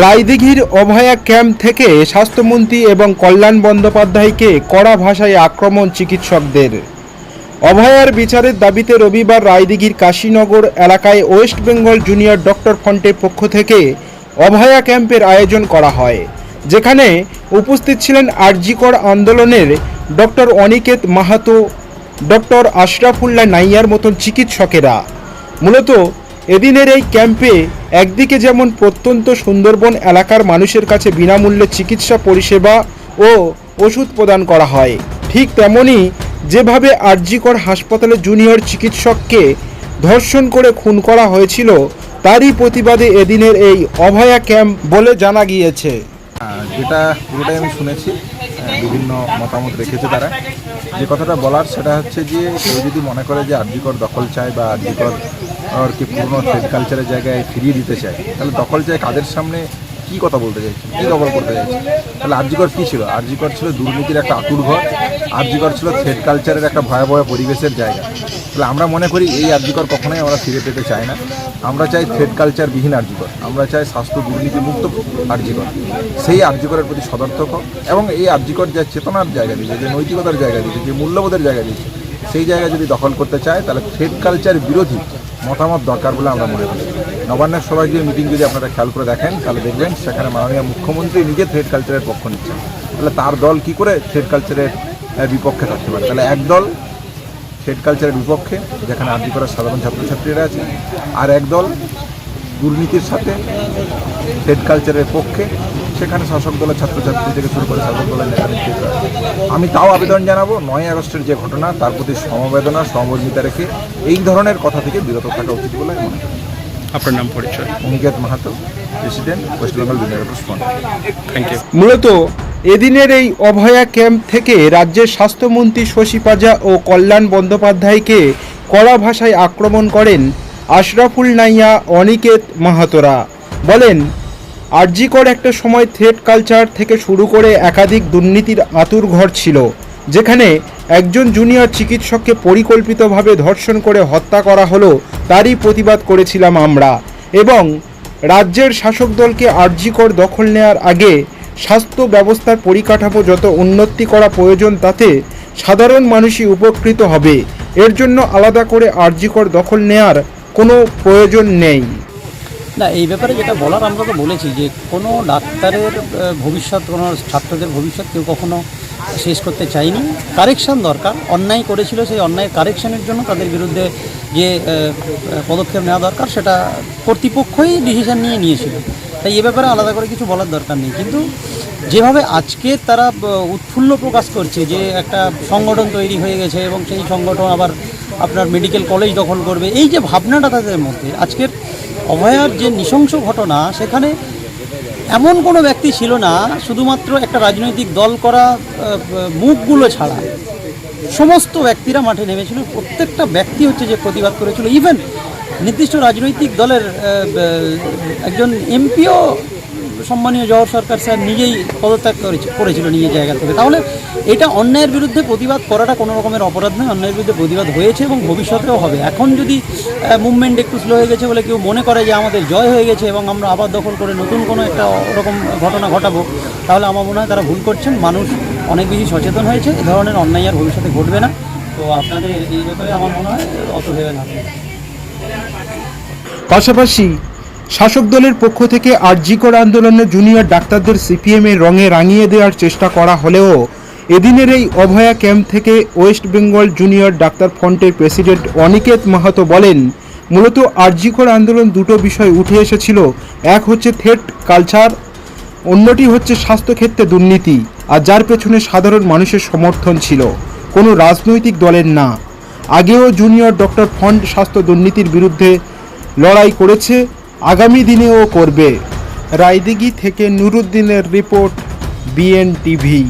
রায়দিঘির অভয়া camp থেকে স্বাস্থ্যমন্ত্রী এবং কল্যাণ বন্দ্যোপাধ্যায়কে কড়া ভাষায় আক্রমণ চিকিৎসকদের। অভয়ার বিচারের দাবিতে রবিবার রায়দিঘির কাশীনগর এলাকায় ওয়েস্ট বেঙ্গল জুনিয়র ডক্টর ফ্রন্টের পক্ষ থেকে অভয়া ক্যাম্পের আয়োজন করা হয়, যেখানে উপস্থিত ছিলেন আরজিকর আন্দোলনের ডক্টর অনিকেত মাহাতো, ডক্টর আশরাফুল্লাহ নাইয়ার মতন চিকিৎসকেরা। মূলত এদিনের এই ক্যাম্পে একদিকে যেমন প্রত্যন্ত সুন্দরবন এলাকার মানুষের কাছে বিনামূল্যে চিকিৎসা, পরিষেবা ও ওষুধ প্রদান করা হয়, ঠিক তেমনি যেভাবে আরজিকর হাসপাতালে জুনিয়র চিকিৎসককে ধর্ষণ করে খুন করা হয়েছিল, তারই প্রতিবাদে এদিনের এই অভয়া ক্যাম্প বলে জানা গিয়েছে। যেটা পুরোটাই আমি শুনেছি বিভিন্ন মতামত রেখেছে তারা। যে কথাটা বলার সেটা হচ্ছে যে কেউ যদি মনে করে যে আর্যিকর দখল চায় বা আর্যিকর কি পুরনো ট্রেড কালচারের জায়গায় ফিরিয়ে দিতে চায়? তাহলে দখল চায় কাদের সামনে কি কথা বলতে চাইছে কী দখল করতে চাইছে তাহলে আর্যিকর কী ছিল? আর্যিকর ছিল দুর্নীতির একটা আতুর ঘর আর্যিকর ছিল থ্রেড কালচারের একটা ভয়াবহ পরিবেশের জায়গা। তাহলে আমরা মনে করি এই আর্যিকর কখনোই আমরা ফিরে পেতে চাই না। আমরা চাই থ্রেড কালচারবিহীন আর্যিকর আমরা চাই স্বাস্থ্য দুর্নীতিমুক্ত আর্যিকর সেই আর্যিকরের প্রতি সদর্থক এবং এই আর্যিকর যে চেতনার জায়গা দিয়েছে, যে নৈতিকতার জায়গা দিয়েছে, যে মূল্যবোধের জায়গা দিয়েছে, সেই জায়গা যদি দখল করতে চায়, তাহলে থ্রেড কালচার বিরোধী মতামত দরকার বলে আমরা মনে করি। নবান্নের সবাই গিয়ে মিটিং যদি আপনারা খেয়াল করে দেখেন, তাহলে দেখবেন সেখানে মাননীয় মুখ্যমন্ত্রী নিজে থ্রেড কালচারের পক্ষ নিচ্ছেন। তাহলে তার দল কি করে থ্রেড কালচারের বিপক্ষে থাকতে পারে? তাহলে এক দল থ্রেড কালচারের বিপক্ষে, যেখানে আর্জি করার সাধারণ ছাত্রছাত্রীরা আছে, আর একদল দুর্নীতির সাথে হেড কালচারের পক্ষে সেখানে শাসক দলের ছাত্রছাত্রী থেকে শুরু করে শাসক দলের নেতা নেতৃত্ব আমি তাও আবেদন জানাব নয় আগস্টের যে ঘটনা তার প্রতি সমবেদনা সমর্মিতা রেখে এই ধরনের কথা থেকে বিরত থাকা উচিত বলে আমি মনে করি। আপনার নাম পরিচয়? Aniket Mahato president West Bengal junior front thank you মূলত এদিনের এই অভয়া ক্যাম্প থেকে রাজ্যের স্বাস্থ্যমন্ত্রী শশী পাজা ও কল্যাণ বন্দ্যোপাধ্যায়কে কড়া ভাষায় আক্রমণ করেন আশরাফুল নাইয়া, অনিকেত মাহাতোরা। বলেন, আরজিকর একটা সময় থ্রেড কালচার থেকে শুরু করে একাধিক দুর্নীতির আতুর ঘর ছিল, যেখানে একজন জুনিয়র চিকিৎসককে পরিকল্পিতভাবে ধর্ষণ করে হত্যা করা হলো তারই প্রতিবাদ করেছিলাম আমরা এবং রাজ্যের শাসক দলকে আরজিকর দখল নেওয়ার আগে স্বাস্থ্য ব্যবস্থার পরিকাঠামো যত উন্নতি করা প্রয়োজন তাতে সাধারণ মানুষই উপকৃত হবে। এর জন্য আলাদা করে আরজিকর দখল নেয়ার কোনো প্রয়োজন নেই। না, এই ব্যাপারে যেটা বলার আমরা তো বলেছি যে কোনো ডাক্তারের ভবিষ্যৎ, কোনো ছাত্রদের ভবিষ্যৎ কেউ কখনো শেষ করতে চায়নি। কারেকশান দরকার, অন্যায় করেছিল সেই অন্যায় কারেকশানের জন্য তাদের বিরুদ্ধে যে পদক্ষেপ নেওয়া দরকার সেটা কর্তৃপক্ষই ডিসিশন নিয়ে নিয়েছিল। তাই এ ব্যাপারে আলাদা করে কিছু বলার দরকার নেই। কিন্তু যেভাবে আজকে তারা উৎফুল্ল প্রকাশ করছে যে একটা সংগঠন তৈরি হয়ে গেছে এবং সেই সংগঠন আবার আপনার মেডিকেল কলেজ দখল করবে। এই যে ভাবনাটা তাদের মধ্যে, আজকের অভয়ার যে নৃশংস ঘটনা, সেখানে এমন কোনো ব্যক্তি ছিল না, শুধুমাত্র একটা রাজনৈতিক দল করা মুখগুলো ছাড়া। সমস্ত ব্যক্তিরা মাঠে নেমেছিল, প্রত্যেকটা ব্যক্তি হচ্ছে যে প্রতিবাদ করেছিল। ইভেন নির্দিষ্ট রাজনৈতিক দলের একজন এমপিও সম্মানীয় জওহর সরকার স্যার নিজেই পদত্যাগ করেছে, করেছিল নিজের জায়গা থেকে। তাহলে এটা অন্যায়ের বিরুদ্ধে প্রতিবাদ করাটা কোনো রকমের অপরাধ নয়, অন্যায়ের বিরুদ্ধে প্রতিবাদ হয়েছে এবং ভবিষ্যতেও হবে। এখন যদি মুভমেন্ট একটু স্লো হয়ে গেছে বলে কেউ মনে করে যে আমাদের জয় হয়ে গেছে এবং আমরা আবার দখল করে নতুন কোনো একটা ওরকম ঘটনা ঘটাবো, তাহলে আমার মনে হয় তারা ভুল করছেন। মানুষ অনেক বেশি সচেতন হয়েছে, এ ধরনের অন্যায় আর ভবিষ্যতে ঘটবে না। তো আপনাদের এই ব্যাপারে আমার মনে হয় অত ভেবে না পাশাপাশি শাসক দলের পক্ষ থেকে আরজিকর আন্দোলনে জুনিয়র ডাক্তারদের সিপিএমের রঙে রাঙিয়ে দেওয়ার চেষ্টা করা হলেও এদিনের এই অভয়া ক্যাম্প থেকে ওয়েস্ট বেঙ্গল জুনিয়র ডাক্তার ফ্রন্টের প্রেসিডেন্ট অনিকেত মাহাতো বলেন, মূলত আরজিকর আন্দোলন দুটো বিষয় উঠে এসেছিল। এক হচ্ছে থেট কালচার, অন্যটি হচ্ছে স্বাস্থ্যক্ষেত্রে দুর্নীতি, আর যার পেছনে সাধারণ মানুষের সমর্থন ছিল। কোনো রাজনৈতিক দলের না। আগেও জুনিয়র ডক্টর ফন্ড স্বাস্থ্য দুর্নীতির বিরুদ্ধে লড়াই করেছে। আগামী দিনেও করবে। রায়দিঘি থেকে নুরুদ্দিনের রিপোর্ট বিএন টিভি